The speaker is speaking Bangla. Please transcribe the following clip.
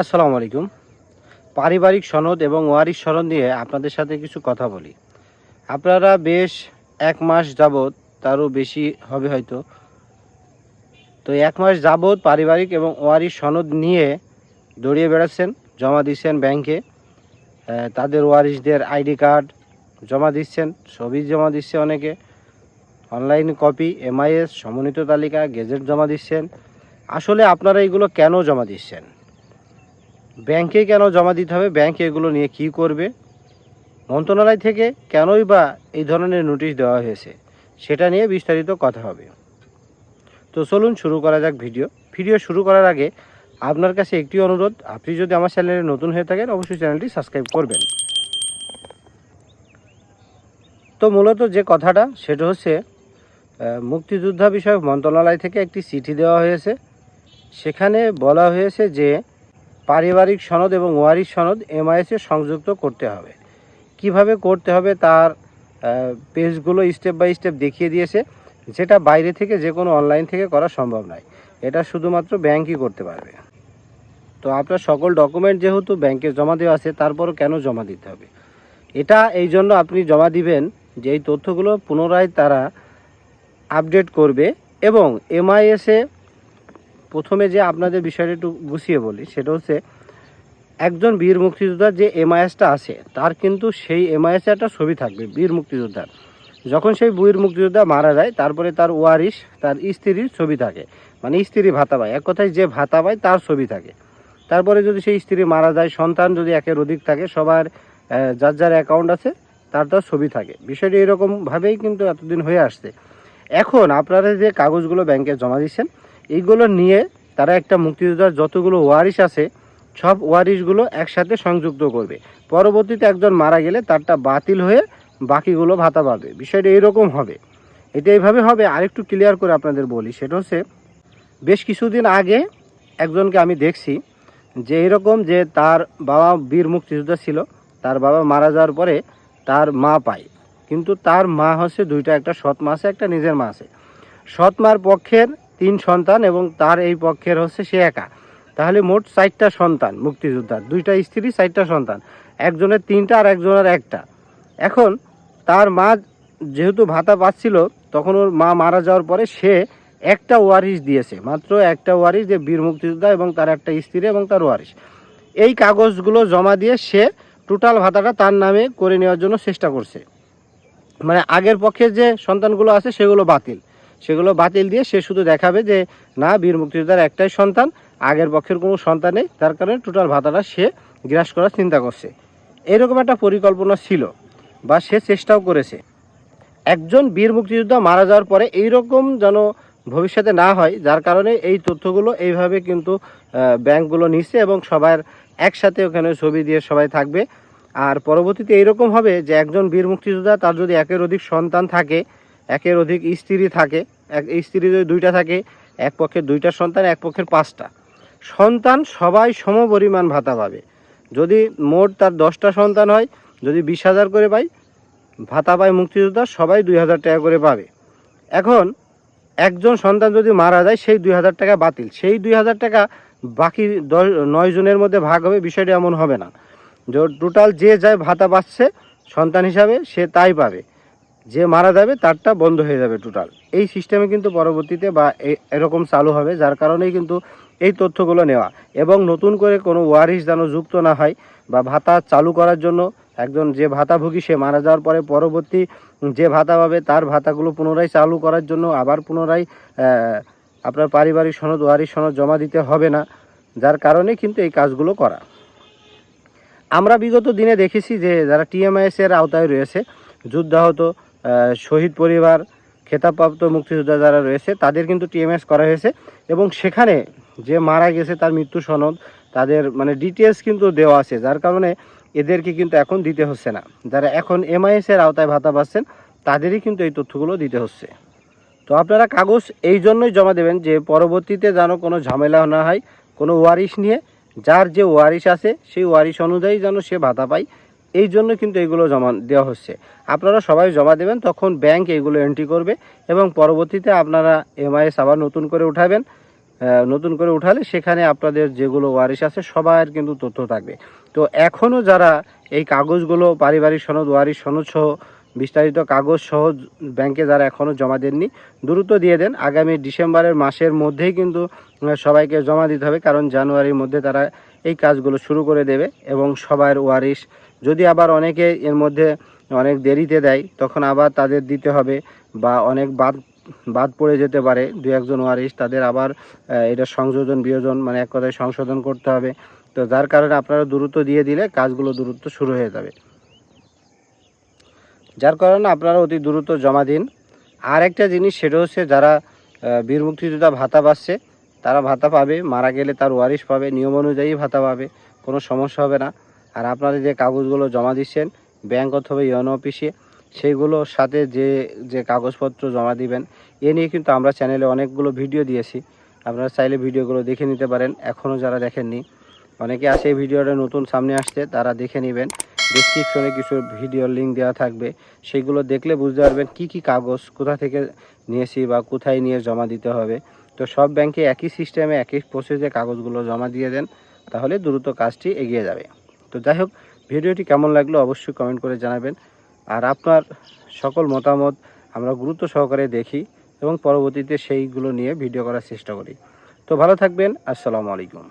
আসসালামু আলাইকুম। পারিবারিক সনদ এবং ওয়ারিশ সনদ নিয়ে আপনাদের সাথে কিছু কথা বলি। আপনারা বেশ এক মাস যাবৎ, তারও বেশি হবে হয়তো, তো এক মাস যাবৎ পারিবারিক এবং ওয়ারিশ সনদ নিয়ে দৌড়িয়ে বেড়াচ্ছেন, জমা দিচ্ছেন ব্যাংকে তাদের ওয়ারিশদের আইডি কার্ড জমা দিচ্ছেন, ছবি জমা দিচ্ছে অনেকে, অনলাইন কপি, এমআইএস, সমন্বিত তালিকা, গেজেট জমা দিচ্ছেন। আসলে আপনারা এগুলো কেন জমা দিচ্ছেন? ব্যাংকে কেন জমা দিতে হবে? ব্যাংক এগুলো নিয়ে কি করবে? মন্ত্রণালয় থেকে কেনই বা এই ধরনের নোটিশ দেওয়া হয়েছে? সেটা নিয়ে বিস্তারিত কথা হবে। তো চলুন শুরু করা যাক ভিডিও। ভিডিও শুরু করার আগে আপনার কাছে একটি অনুরোধ। আপনি যদি আমার চ্যানেলে নতুন হয়ে থাকেন, অবশ্যই চ্যানেলটি সাবস্ক্রাইব করবেন। তো মূলত যে কথাটা, সেটা হচ্ছে মুক্তিযোদ্ধা বিষয়ক মন্ত্রণালয় থেকে একটি চিঠি দেওয়া হয়েছে। সেখানে বলা হয়েছে যে পারিবারিক সনদ এবং ওয়ারিশ সনদ এমআইএসে সংযুক্ত করতে হবে। কীভাবে করতে হবে তার পেজগুলো স্টেপ বাই স্টেপ দেখিয়ে দিয়েছে, যেটা বাইরে থেকে যে কোনো অনলাইন থেকে করা সম্ভব নয়। এটা শুধুমাত্র ব্যাংকই করতে পারবে। তো আপনার সকল ডকুমেন্ট যেহেতু ব্যাংকে জমা দেওয়া আছে, তারপরও কেন জমা দিতে হবে? এটা এই জন্য আপনি জমা দিবেন যে এই তথ্যগুলো পুনরায় তারা আপডেট করবে এবং এমআইএসে প্রথমে যে আপনাদের বিষয়টা একটু গুছিয়ে বলি, সেটা হচ্ছে একজন বীর মুক্তিযোদ্ধার যে এমআইএসটা আছে, তার কিন্তু সেই এমআইএসে একটা ছবি থাকবে, বীর মুক্তিযোদ্ধার। যখন সেই বীর মুক্তিযোদ্ধা মারা যায়, তারপরে তার ওয়ারিশ, তার স্ত্রীর ছবি থাকে। মানে স্ত্রী ভাতা পায়, এক কথায় যে ভাতা পায় তার ছবি থাকে। তারপরে যদি সেই স্ত্রী মারা যায়, সন্তান যদি একের অধিক থাকে, সবার যার যার অ্যাকাউন্ট আছে, তার তার ছবি থাকে। বিষয়টি এরকমভাবেই কিন্তু এতদিন হয়ে আসছে। এখন আপনারা যে কাগজগুলো ব্যাংকে জমা দিচ্ছেন এইগুলো নিয়ে তারা একটা মুক্তিযোদ্ধার যতগুলো ওয়ারিশ আছে, সব ওয়ারিশগুলো একসাথে সংযুক্ত করবে। পরবর্তীতে একজন মারা গেলে তারটা বাতিল হয়ে বাকিগুলো ভাতা পাবে বিষয়টা এইরকম হবে। এটা এইভাবে হবে, আরেকটু ক্লিয়ার করে আপনাদের বলি। সেটা হচ্ছে, বেশ কিছুদিন আগে একজনকে আমি দেখছি যে এরকম যে তার বাবা বীর মুক্তিযোদ্ধা ছিল, তার বাবা মারা যাওয়ার পরে তার মা পায়। কিন্তু তার মা হচ্ছে দুইটা, একটা সৎ মা আছে, একটা নিজের মা আছে। সৎ মার পক্ষের তিন সন্তান এবং তার এই পক্ষের হচ্ছে সে একা। তাহলে মোট চারটা সন্তান মুক্তিযোদ্ধার দুইটা স্ত্রী, চারটা সন্তান। একজনের তিনটা আর একজনের একটা। এখন তার মা যেহেতু ভাতা পাচ্ছিল, তখন ওর মা মারা যাওয়ার পরে সে একটা ওয়ারিশ দিয়েছে। মাত্র একটা ওয়ারিশ যে বীর মুক্তিযোদ্ধা এবং তার একটা স্ত্রী এবং তার ওয়ারিশ। এই কাগজগুলো জমা দিয়ে সে টোটাল ভাতাটা তার নামে করে নেওয়ার জন্য চেষ্টা করছে। মানে আগের পক্ষে যে সন্তানগুলো আছে, সেগুলো বাতিল। সেগুলো বাতিল দিয়ে সে শুধু দেখাবে যে, না, বীর মুক্তিযোদ্ধার একটাই সন্তান, আগের পক্ষের কোনো সন্তান নেই, তার কারণে টোটাল ভাতাটা সে গ্রাস করার চিন্তা করছে। এরকম একটা পরিকল্পনা ছিল বা সে চেষ্টাও করেছে। একজন বীর মুক্তিযোদ্ধা মারা যাওয়ার পরে এইরকম যেন ভবিষ্যতে না হয়, যার কারণে এই তথ্যগুলো এইভাবে কিন্তু ব্যাংকগুলো নিচ্ছে এবং সবার একসাথে ওখানে ছবি দিয়ে সবাই থাকবে। আর পরবর্তীতে এইরকম হবে যে, একজন বীর মুক্তিযোদ্ধা তার যদি একের অধিক সন্তান থাকে একের অধিক স্ত্রী থাকে, এক স্ত্রী যদি দুইটা থাকে, এক পক্ষের দুইটা সন্তান, এক পক্ষের পাঁচটা। সন্তান সবাই সম পরিমাণ ভাতা পাবে। যদি মোট তার দশটা সন্তান হয়, যদি বিশ হাজার করে পায়, ভাতা পায় মুক্তিযোদ্ধা, সবাই দুই হাজার টাকা করে পাবে। এখন একজন সন্তান যদি মারা যায়, সেই দুই হাজার টাকা বাতিল। সেই দুই হাজার টাকা বাকি দশ, নয় জনের মধ্যে ভাগ হবে, বিষয়টা এমন হবে না। টোটাল যে যায় ভাতা পাচ্ছে সন্তান হিসাবে, সে তাই পাবে। যে মারা যাবে, তারটা বন্ধ হয়ে যাবে টোটাল এই সিস্টেমে কিন্তু পরবর্তীতে বা এরকম চালু হবে, যার কারণেই কিন্তু এই তথ্যগুলো নেওয়া। এবং নতুন করে কোনো ওয়ারিশ যেন যুক্ত না হয় বা ভাতা চালু করার জন্য একজন যে ভাতাভোগী, সে মারা যাওয়ার পরে পরবর্তী যে ভাতা পাবে, তার ভাতাগুলো পুনরায় চালু করার জন্য আবার পুনরায় আপনার পারিবারিক সনদ, ওয়ারিশ সনদ জমা দিতে হবে না, যার কারণে কিন্তু এই কাজগুলো করা। আমরা বিগত দিনে দেখেছি যে যারা টিএমআইএস এর আওতায় রয়েছে, যুদ্ধাহত শহীদ পরিবার, খেতাবপ্রাপ্ত মুক্তিযোদ্ধা যারা রয়েছে, তাদের কিন্তু টিএমএস করা হয়েছে। এবং সেখানে যে মারা গেছে তার মৃত্যু সনদ, তাদের মানে ডিটেলস কিন্তু দেওয়া আছে। যার কারণে এদেরকে কিন্তু এখন দিতে হচ্ছে না। যারা এখন এমআইএস এর আওতায় ভাতা পাচ্ছেন, তাদেরই কিন্তু এই তথ্যগুলো দিতে হচ্ছে। তো আপনারা কাগজ এই জন্যই জমা দেবেন যে পরবর্তীতে যেন কোনো ঝামেলা না হয়, কোনো ওয়ারিশ নিয়ে। যার যে ওয়ারিশ আছে, সেই ওয়ারিশ অনুযায়ী যেন সে ভাতা পায়। এই জন্য কিন্তু এগুলো জমা দেওয়া হচ্ছে। আপনারা সবাই জমা দেবেন, তখন ব্যাংক এগুলো এন্ট্রি করবে এবং পরবর্তীতে আপনারা এমআইএস আবার নতুন করে উঠাবেন। নতুন করে উঠালে সেখানে আপনাদের যেগুলো ওয়ারিশ আছে সবার কিন্তু তথ্য থাকবে। তো এখনও যারা এই কাগজগুলো পারিবারিক সনদ, ওয়ারিশ সনদ সহ, বিস্তারিত কাগজ সহ ব্যাংকে যারা এখনও জমা দেননি, দ্রুত দিয়ে দেন। আগামী ডিসেম্বরের মাসের মধ্যেই কিন্তু সবাইকে জমা দিতে হবে, কারণ জানুয়ারির মধ্যে তারা এই কাজগুলো শুরু করে দেবে এবং সবার ওয়ারিশ যদি আবার অনেকে এর মধ্যে অনেক দেরিতে দেয়, তখন আবার তাদের দিতে হবে বা অনেক বাদ বাদ পড়ে যেতে পারে। দু একজন ওয়ারিশ, তাদের আবার এটা সংযোজন, বিয়োজন মানে এক কথায় সংশোধন করতে হবে। তো যার কারণে আপনারা দ্রুত দিয়ে দিলে কাজগুলো দ্রুত শুরু হয়ে যাবে। যার কারণে আপনারা অতি দ্রুত জমা দিন। আর একটা জিনিস, সেটা হচ্ছে যারা বীর মুক্তিযোদ্ধা ভাতা পাচ্ছে, তারা ভাতা পাবে, মারা গেলে তার ওয়ারিশ পাবে, নিয়ম অনুযায়ী ভাতা পাবে, কোনো সমস্যা হবে না। আর আপনারা যে কাগজগুলো জমা দিচ্ছেন ব্যাংক অথবা ইয়নো অফিসে, সেইগুলোর সাথে যে যে কাগজপত্র জমা দিবেন, এ নিয়ে কিন্তু আমরা চ্যানেলে অনেকগুলো ভিডিও দিয়েছি। আপনারা চাইলে ভিডিওগুলো দেখে নিতে পারেন এখনও যারা দেখেননি। অনেকে আছে এই ভিডিওটা নতুন সামনে আসছে, তারা দেখে নেবেন। ডিসক্রিপশনে কিছু ভিডিওর লিঙ্ক দেওয়া থাকবে। সেগুলো দেখলে বুঝতে পারবেন কি কি কাগজ কোথা থেকে নিয়েছি বা কোথায় নিয়ে জমা দিতে হবে। তো সব ব্যাংকে একই সিস্টেমে একই প্রসেসে কাগজগুলো জমা দিয়ে দেন, তাহলে দ্রুত কাজটি এগিয়ে যাবে। তো যাই হোক, ভিডিওটি কেমন লাগল অবশ্যই কমেন্ট করে জানাবেন। আর আপনার সকল মতামত আমরা গুরুত্ব সহকারে দেখি এবং পরবর্তীতে সেইগুলো নিয়ে ভিডিও করার চেষ্টা করি। তো ভালো থাকবেন, আসসালামু আলাইকুম।